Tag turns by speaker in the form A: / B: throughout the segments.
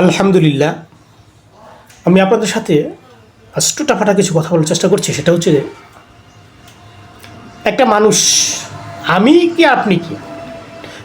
A: আলহামদুলিল্লাহ। আমি আপনাদের সাথে টাফাটা কিছু কথা বলার চেষ্টা করছি, সেটা হচ্ছে যে, একটা মানুষ, আমি কি, আপনি কি?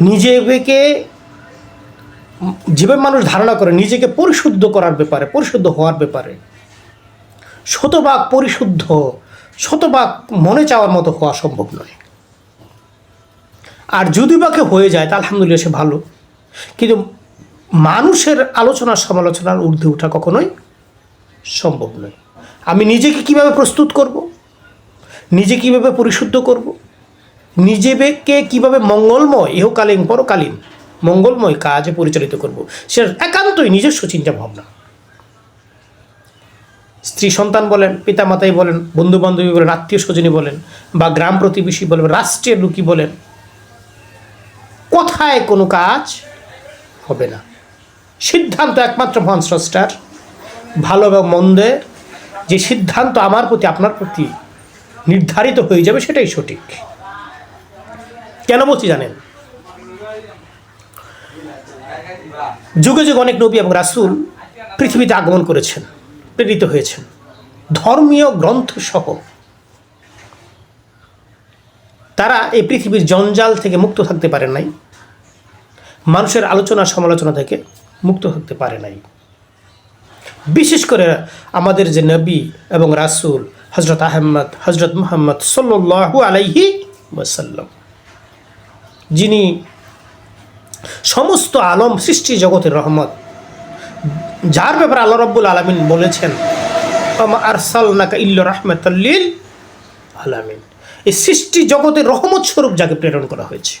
A: নিজেকে, যেভাবে মানুষ ধারণা করে, নিজেকে পরিশুদ্ধ করার ব্যাপারে, পরিশুদ্ধ হওয়ার ব্যাপারে, শতভাগ পরিশুদ্ধ, শতভাগ মনে চাওয়ার মতো হওয়া সম্ভব নয়। আর যদি বাকে হয়ে যায়, তা আলহামদুলিল্লাহ সে ভালো। কিন্তু মানুষের আলোচনা সমালোচনার ঊর্ধ্বে ওঠা কখনোই সম্ভব নয়। আমি নিজেকে কীভাবে প্রস্তুত করব? নিজে কীভাবে পরিশুদ্ধ করব? নিজেকে কীভাবে মঙ্গলময় ইহকালীন পরকালীন মঙ্গলময় কাজে পরিচালিত করব? সে একান্তই নিজস্ব চিন্তা ভাবনা। স্ত্রী সন্তান বলেন, পিতামাতাই বলেন বন্ধু বান্ধবী বলেন, আত্মীয় স্বজনী বলেন, বা গ্রাম প্রতিবেশী বলেন রাষ্ট্রের লোকই বলেন, কোথায় কোনো কাজ হবে না। সিদ্ধান্ত একমাত্র মহান স্রষ্টার, ভালো এবং মন্দের যে সিদ্ধান্ত আমার প্রতি, আপনার প্রতি নির্ধারিত হয়ে যাবে সেটাই সঠিক। কেন বলছি জানেন? যুগে যুগে অনেক নবী এবং রাসূল পৃথিবীতে আগমন করেছেন, প্রেরিত হয়েছেন। ধর্মীয় গ্রন্থ সহ। তারা এই পৃথিবীর জঞ্জাল থেকে মুক্ত থাকতে পারে নাই। মানুষের আলোচনা সমালোচনা থেকে মুক্ত হতে পারে নাই। বিশেষ করে আমাদের যে নবী এবং রাসূল হজরত আহমদ হজরত মোহাম্মদ সাল্লু আলাইহি ওয়াসাল্লাম, যিনি সমস্ত আলম সৃষ্টি জগতের রহমত, যার ব্যাপারে আল্লাহ রব্বুল আলমিন বলেছেন রহমতাল্লিল আলামিন। এই সৃষ্টি জগতের রহমত স্বরূপ যাকে প্রেরণ করা হয়েছে।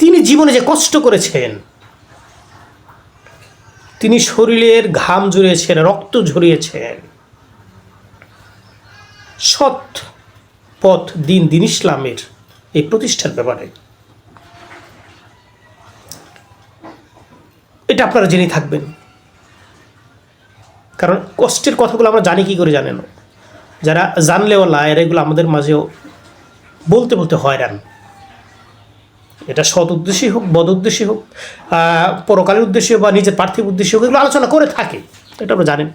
A: তিনি জীবনে যে কষ্ট করেছেন তিনি শরীরের ঘাম ঝরিয়েছেন, রক্ত ঝরিয়েছেন। সৎ পথ দিন দিন ইসলামের এই প্রতিষ্ঠার ব্যাপারে। এটা আপনারা জেনে থাকবেন। কারণ কষ্টের কথাগুলো আমরা জানি কি করে জানেন? যারা জানলেও লায়ের এগুলো আমাদের মাঝেও বলতে বলতে হয়রান। এটা সৎ উদ্দেশ্যে হোক, বদ উদ্দেশ্যে হোক পরকালের উদ্দেশ্যে বা নিজের পার্থিব উদ্দেশ্যে হোক, এগুলো আলোচনা করে থাকে। এটা আমরা জানেন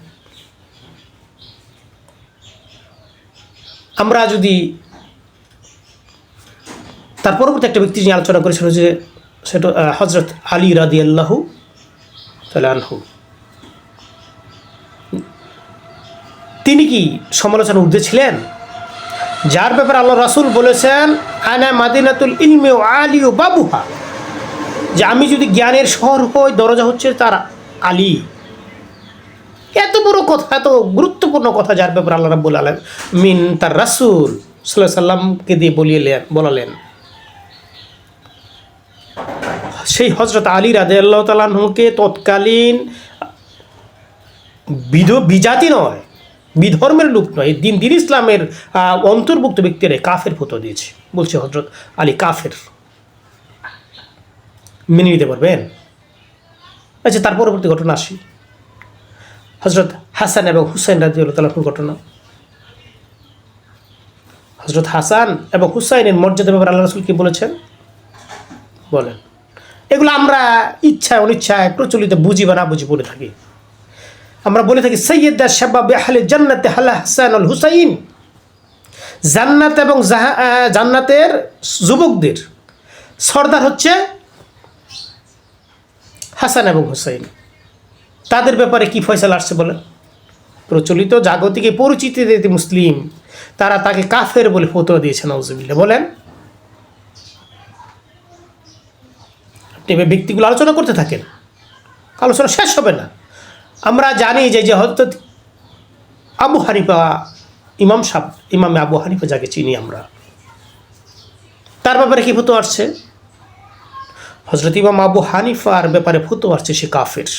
A: আমরা যদি তার পরবর্তী একটা ব্যক্তি নিয়ে আলোচনা করেছিল যে সেটা হজরত আলী রাদি আল্লাহু তাহলে আনহু। তিনি কি সমালোচনা ঊর্ধ্বে ছিলেন? যার ব্যাপারে আল্লাহ রাসুল বলেছেন, আনা মাদিনাতুল ইলমে আলী ও বাবুহা। যে আমি যদি জ্ঞানের শহর হই, দরজা হচ্ছে তার আলী। এত বড় কথা, এত গুরুত্বপূর্ণ কথা যার ব্যাপারে আল্লাহ রাব্বুল মিন তার রাসূল সাল্লাহ সাল্লামকে দিয়ে বলিয়ে বলালেন। সেই হজরত আলী রাদে আল্লাহ তালাহকে তৎকালীন বিধ বিজাতি নয় বিধর্মের লোক নয় দিন দিন ইসলামের অন্তর্ভুক্ত ব্যক্তিরা কাফের ফতো দিয়েছে, বলছে হজরত আলী কাফের। মেনে নিতে পারবেন? আচ্ছা তার পরবর্তী ঘটনা আসি। হজরত হাসান এবং হুসাইন রাজি তালাহুর ঘটনা। হজরত হাসান এবং হুসাইনের মর্যাদা ব্যাপারে আল্লাহ রসুল কি বলেছেন? বলেন। এগুলো আমরা ইচ্ছায়, অনিচ্ছায়, প্রচলিত বুঝি বা না বুঝি বলে থাকি। আমরা বলে থাকি, সৈয়দা শাবাব আহলে জান্নাতে হালা হাসান আল হুসাইন। জান্নাত এবং জান্নাতের যুবকদের সর্দার হচ্ছে হাসান এবং হুসাইন। তাদের ব্যাপারে কি ফয়সালা আসছে বলেন? প্রচলিত জাগতিকে পরিচিতি দিতে মুসলিম, তারা তাকে কাফের বলে ফতোয়া দিয়েছে নওজবিল্লা বলেন ব্যক্তিগুলো আলোচনা করতে থাকেন, আলোচনা শেষ হবে না। আমরা জানি যে যে হয়তো আবু হানিফা, ইমাম সাহ, ইমামে আবু হানিফা যাকে চিনি আমরা, তার ব্যাপারে কি ফতো আসছে? হজরত ইমাম আবু হানিফার ব্যাপারে ফতো আসছে, সে কাফের।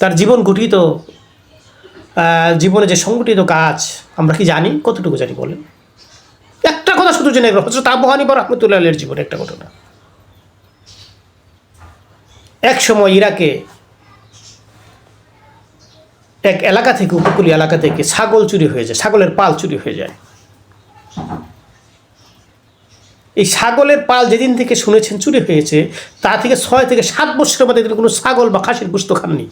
A: তার জীবন গঠিত জীবনে যে সংগঠিত কাজ, আমরা কি জানি? কতটুকু জানি বলেন? একটা কথা শুধু জেনে গেল হজরত আবু হানিফা রহমতুল্লাহ জীবনে একটা ঘটনা। এক সময় ইরাকে এক এলাকা থেকে, উপকূলীয় এলাকা থেকে ছাগল চুরি হয়ে যায়, ছাগলের পাল চুরি হয়ে যায়। এই ছাগলের পাল যেদিন থেকে শুনেছেন চুরি হয়েছে, তা থেকে ছয় থেকে সাত বছরের মধ্যে তিনি কোনো ছাগল বা খাসির গুস্ত খাননি।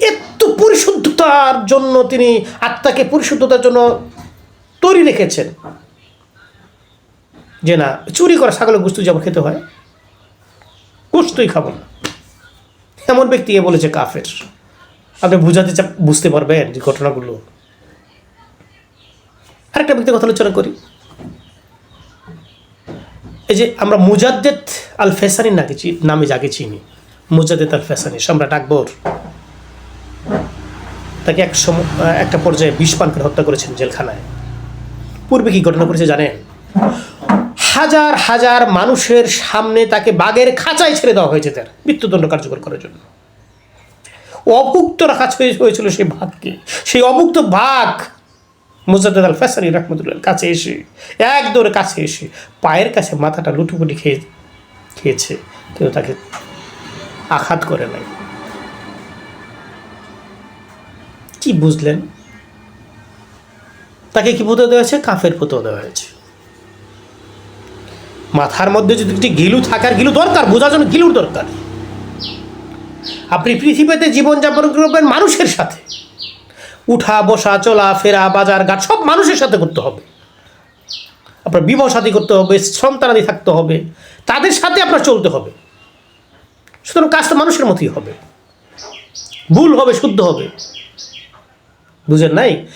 A: এত পরিশুদ্ধতার জন্য তিনি আত্মাকে পরিশুদ্ধতার জন্য তৈরি রেখেছেন। যে না, চুরি করা ছাগলের গুস্ত যেমন খেতে হয়, গুস্তই খাব না। এমন ব্যক্তি এ বলেছে কাফের। আপনি বুঝাতে চা বুঝতে পারবেন যে ঘটনাগুলো। আরেকটা ব্যক্তি কথা আলোচনা করি। এই যে আমরা মুজাদ্দেদ আল ফেসানি নাকি নামে যাকে চিনি। মুজাদ্দেদ আল ফেসানি সম্রাট আকবর। তাকে এক সম একটা পর্যায়ে বিষ পান করে হত্যা করেছেন জেলখানায়। পূর্বে কি ঘটনা করেছে জানেন? হাজার হাজার মানুষের সামনে তাকে বাঘের খাঁচায় ছেড়ে দেওয়া হয়েছে তার মৃত্যুদণ্ড কার্যকর করার জন্য। অভুক্ত রাখা হয়ে- হয়েছিল সেই বাঘকে। সেই অভুক্ত বাঘ মুজাদ্দাদ আল ফেসানি রহমতুল্লাহ কাছে এসে এক দৌড়ে কাছে এসে পায়ের কাছে মাথাটা লুটুপুটি খেয়ে, খেয়েছে। কেউ তাকে আঘাত করে নাই। কি বুঝলেন? তাকে কি পুতো দেওয়া হয়েছে? কাফের পুতো দেওয়া হয়েছে। মাথার মধ্যে যদি একটি গিলু থাকার গিলু দরকার, বোঝার জন্য গিলুর দরকার আপনি পৃথিবীতে জীবনযাপন করবেন মানুষের সাথে। উঠা, বসা, চলা, ফেরা, বাজার ঘাট, সব মানুষের সাথে করতে হবে। আপনার বিবাহ সাথী করতে হবে সন্তানাদি থাকতে হবে। তাদের সাথে আপনার চলতে হবে। সুতরাং কাজটা মানুষের মতোই হবে। ভুল হবে, শুদ্ধ হবে। বুঝেন নাই?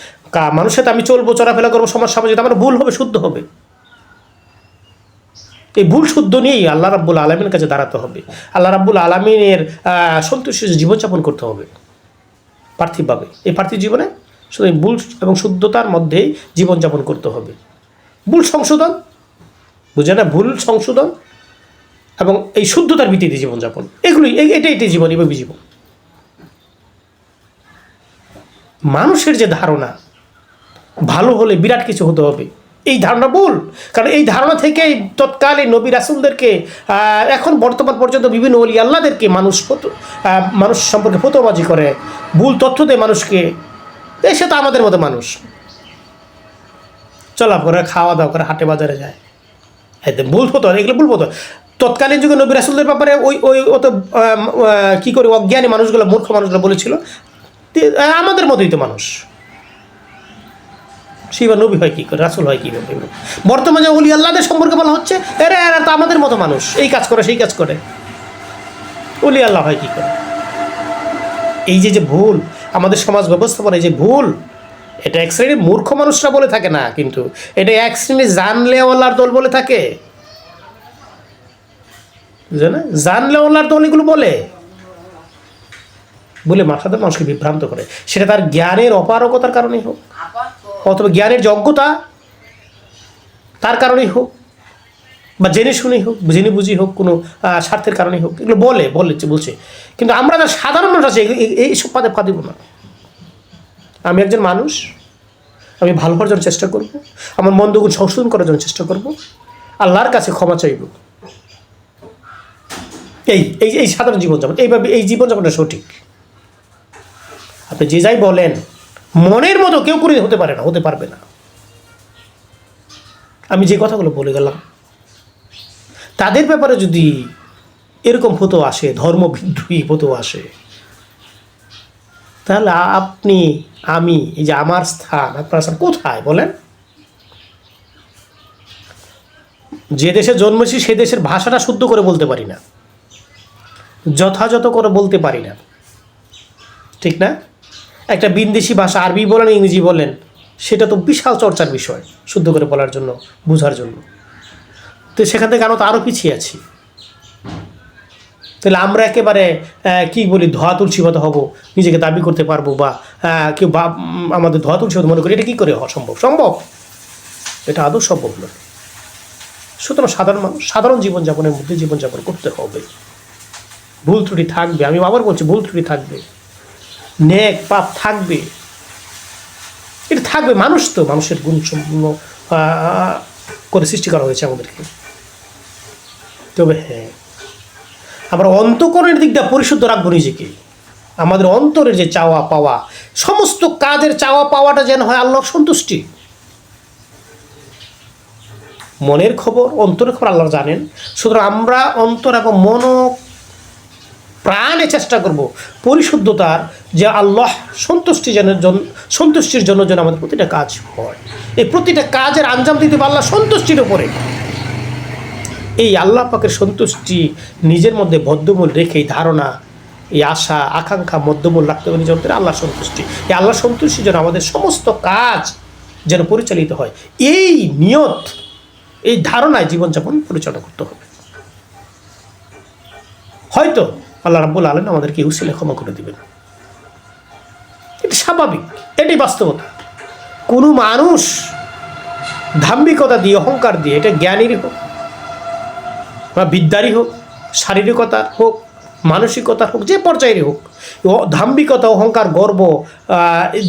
A: মানুষের সাথে আমি চলবো, চলাফেরা করব সমাজ সমাজে আমার ভুল হবে, শুদ্ধ হবে। এই ভুল শুদ্ধ নিয়েই আল্লাহ রাব্বুল আলমিনের কাছে দাঁড়াতে হবে। আল্লাহ রাব্বুল আলমিনের সন্তুষ্ট জীবনযাপন করতে হবে পার্থিবভাবে। এই পার্থিব জীবনে শুধু ভুল এবং শুদ্ধতার মধ্যেই জীবনযাপন করতে হবে। ভুল সংশোধন, বুঝে না? ভুল সংশোধন এবং এই শুদ্ধতার ভিত্তিতে জীবনযাপন। এগুলি এই- এটাই এটাই জীবন এভাবে জীবন। মানুষের যে ধারণা, ভালো হলে বিরাট কিছু হতে হবে। এই ধারণা ভুল। কারণ এই ধারণা থেকেই তৎকালীন নবী রাসুলদেরকে এখন বর্তমান পর্যন্ত বিভিন্ন অলি আল্লাদেরকে মানুষ মানুষ সম্পর্কে ফতোবাজি করে, ভুল তথ্য দেয় মানুষকে সে তো আমাদের মতো মানুষ। চলা করে খাওয়া দাওয়া করে হাটে বাজারে যায়। এতে ভুল হতো এগুলো ভুল হতো তৎকালীন যুগে নবী রাসুলদের ব্যাপারে ওই ওই, অত কী করে অজ্ঞানী মানুষগুলো, মূর্খ মানুষগুলো বলেছিল আমাদের মতোই তো মানুষ। সেই বা নবী হয় কী করে? রাসুল হয় কী করে বর্তমানে অলি আল্লাহদের সম্পর্কে বলা হচ্ছে, এরা এরা তো আমাদের মতো মানুষ। এই কাজ করে, সেই কাজ করে। অলি আল্লাহ হয় কী করে? এই যে যে ভুল, আমাদের সমাজ ব্যবস্থাপনা এই যে ভুল, এটা এক শ্রেণির মূর্খ মানুষরা বলে থাকে না, কিন্তু এটা এক শ্রেণির জানলেওয়ালার দল বলে থাকে। বুঝলে না? জানলেওয়ালার দল এগুলো বলে। বলে সাধারণ মানুষকে বিভ্রান্ত করে। সেটা তার জ্ঞানের অপারকতার কারণেই হোক। অথবা জ্ঞানের যোগ্যতা তার কারণেই হোক বা জেনে শুনেই হোক, জেনে বুঝি হোক, কোনো স্বার্থের কারণেই হোক, এগুলো বলে বলে বলছে। কিন্তু আমরা যারা সাধারণ মানুষ আছে, এই- এই- এইসব পাতে পা না। আমি একজন মানুষ, আমি ভালো হওয়ার জন্য চেষ্টা করব, আমার মন্দগুণ সংশোধন করার জন্য চেষ্টা করব, আল্লাহর কাছে ক্ষমা চাইব। এই এই এই সাধারণ জীবনযাপন, এইভাবে এই জীবনযাপনটা সঠিক। আপনি যে যাই বলেন মনের মতো কেউ করে হতে পারে না, হতে পারবে না। আমি যে কথাগুলো বলে গেলাম, তাদের ব্যাপারে যদি এরকম ফটো আসে, ধর্মবিদ্রোহী ফটো আসে, তাহলে আপনি, আমি, এই যে আমার স্থান, আপনার স্থান কোথায় বলেন? যে দেশে জন্মেছি, সে দেশের ভাষাটা শুদ্ধ করে বলতে পারি না। যথাযথ করে বলতে পারি না। ঠিক না? একটা বিন্দেশি ভাষা আরবি বলেন, ইংরেজি বলেন, সেটা তো বিশাল চর্চার বিষয়, শুদ্ধ করে বলার জন্য, বোঝার জন্য। তো সেখান থেকে আমরা তো আরও পিছিয়ে আছি। তাহলে আমরা একেবারে কি বলি, ধোয়া তুলসী মতো হব, নিজেকে দাবি করতে পারব বা কেউ বা আমাদের ধোয়া তুলসী মনে করি, এটা কী করে হওয়া সম্ভব? সম্ভব? এটা আদৌ সম্ভব নয়। সুতরাং সাধারণ মানুষ, সাধারণ জীবনযাপনের মধ্যে জীবনযাপন করতে হবে। ভুল ত্রুটি থাকবে, আমি আবার বলছি ভুল ত্রুটি থাকবে। নেক পাপ থাকবে। এটা থাকবে মানুষ তো, মানুষের গুণ সম্পূর্ণ করে সৃষ্টি করা হয়েছে আমাদেরকে। তবে হ্যাঁ আমরা অন্তকরণের দিকটা পরিশুদ্ধ রাখব নিজেকে। আমাদের অন্তরের যে চাওয়া পাওয়া, সমস্ত কাজের চাওয়া পাওয়াটা যেন হয় আল্লাহর সন্তুষ্টি। মনের খবর, অন্তরের খবর আল্লাহ জানেন। সুতরাং আমরা অন্তর এবং মন প্রাণে চেষ্টা করব পরিশুদ্ধতার যে আল্লাহ সন্তুষ্টি যেন সন্তুষ্টির জন্য যেন আমাদের প্রতিটা কাজ হয়। এই প্রতিটা কাজের আঞ্জাম দিতে পারলে সন্তুষ্টির উপরে। এই আল্লাহ পাকের সন্তুষ্টি নিজের মধ্যে বদ্ধমূল রেখে এই ধারণা, এই আশা, আকাঙ্ক্ষা মধ্যমূল রাখতে হবে নিজের আল্লাহ সন্তুষ্টি। এই আল্লাহ সন্তুষ্টি যেন আমাদের সমস্ত কাজ যেন পরিচালিত হয়। এই নিয়ত, এই ধারণায় জীবনযাপন পরিচালনা করতে হবে। হয়তো আল্লাহ রাব্বুল আলম আমাদেরকে উসিলে ক্ষমা করে দিবেন এটা স্বাভাবিক, এটাই বাস্তবতা। কোনো মানুষ ধাম্বিকতা দিয়ে, অহংকার দিয়ে, এটা জ্ঞানীরই হোক বা বিদ্যারই হোক, শারীরিকতা হোক, মানসিকতা হোক, যে পর্যায়েরই হোক ধাম্বিকতা, অহংকার, গর্ব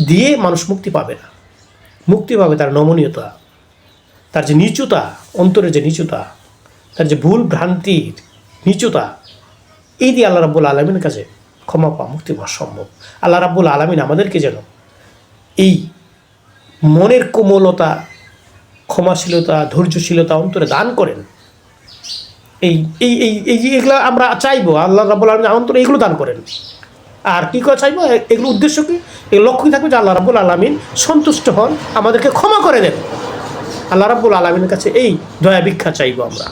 A: দিয়ে মানুষ মুক্তি পাবে না। মুক্তি পাবে তার নমনীয়তা, তার যে নিচুতা, অন্তরের যে নিচুতা, তার যে ভুল ভ্রান্তির নিচুতা এই দিয়ে আল্লাহ রাব্বুল আলমিনের কাছে ক্ষমা পাওয়া মুক্তি পাওয়া সম্ভব। আল্লাহ রাব্বুল আলমিন আমাদেরকে যেন এই মনের কোমলতা, ক্ষমাশীলতা, ধৈর্যশীলতা অন্তরে দান করেন। এই এই এই এই যে এগুলো আমরা চাইব, আল্লাহ রাবুল আলমিন অন্তরে এগুলো দান করেন। আর কী করে চাইব? এগুলো উদ্দেশ্য কি? এই লক্ষ্যই থাকবে যে আল্লাহ রাবুল আলমিন সন্তুষ্ট হন, আমাদেরকে ক্ষমা করে দেন। আল্লাহ রাবুল আলমিনের কাছে এই দয়া ভিক্ষা চাইব আমরা।